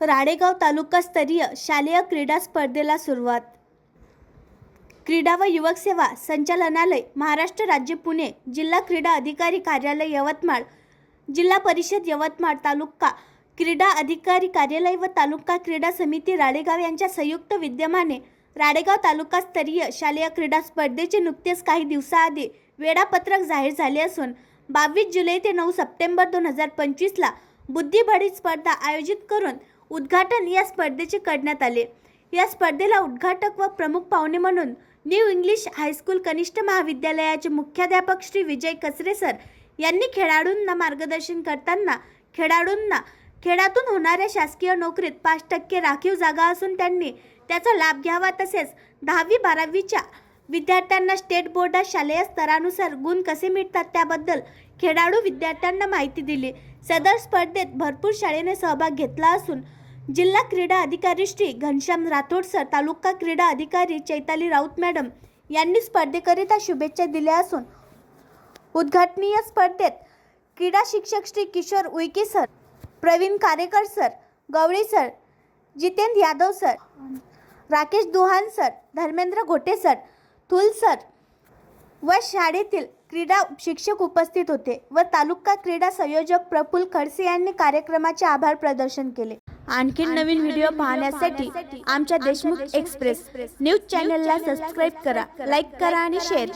राडेगाव तालुकास्तरीय शालेय क्रीडा स्पर्धेला सुरुवात. क्रीडा व युवक सेवा संचालनालय महाराष्ट्र राज्य पुणे जिल्हा क्रीडा अधिकारी कार्यालय यवतमाळ जिल्हा परिषद यवतमाळ तालुका क्रीडा अधिकारी कार्यालय व तालुका क्रीडा समिती राडेगाव यांच्या संयुक्त विद्यमाने राडेगाव तालुकास्तरीय शालेय क्रीडा स्पर्धेचे नुकतेच काही दिवसाआधी वेळापत्रक जाहीर झाले असून बावीस जुलै ते नऊ सप्टेंबर दोन हजार पंचवीसला बुद्धिबळी स्पर्धा आयोजित करून उद्घाटन या स्पर्धेचे करण्यात आले. या स्पर्धेला उद्घाटक व प्रमुख पाहुणे म्हणून न्यू इंग्लिश हायस्कूल कनिष्ठ महाविद्यालयाचे मुख्याध्यापक श्री विजय कचरे सर यांनी खेळाडूंना मार्गदर्शन करताना खेळाडूंना खेळातून होणाऱ्या शासकीय नोकरीत पाच टक्के राखीव जागा असून त्यांनी त्याचा लाभ घ्यावा तसेच दहावी बारावीच्या विद्यार्थ्यांना स्टेट बोर्डात शालेय स्तरानुसार गुण कसे मिळतात त्याबद्दल खेळाडू विद्यार्थ्यांना माहिती दिली. सदर स्पर्धेत भरपूर शाळेने सहभाग घेतला असून जिल्हा क्रीडा अधिकारी श्री घनश्याम राठोड सर तालुका क्रीडा अधिकारी चैताली राऊत मॅडम यांनी स्पर्धेकरिता शुभेच्छा दिल्या असून उद्घाटनीय स्पर्धेत क्रीडा शिक्षक Shri Kishor Uike sir Pravin Karekar sir Gawali sir Jitendra Yadav sir Rakesh Duhan sir Dharmendra Ghote sir Thul sir व शाळेतील क्रीडा शिक्षक उपस्थित होते व तालुका क्रीडा संयोजक प्रफुल्ल खडसे यांनी कार्यक्रमाचे आभार प्रदर्शन केले. आणखी नवीन व्हिडिओ पाहण्यासाठी आमच्या देशमुख एक्सप्रेस न्यूज चॅनलला सबस्क्राईब करा लाईक करा आणि शेअर करा.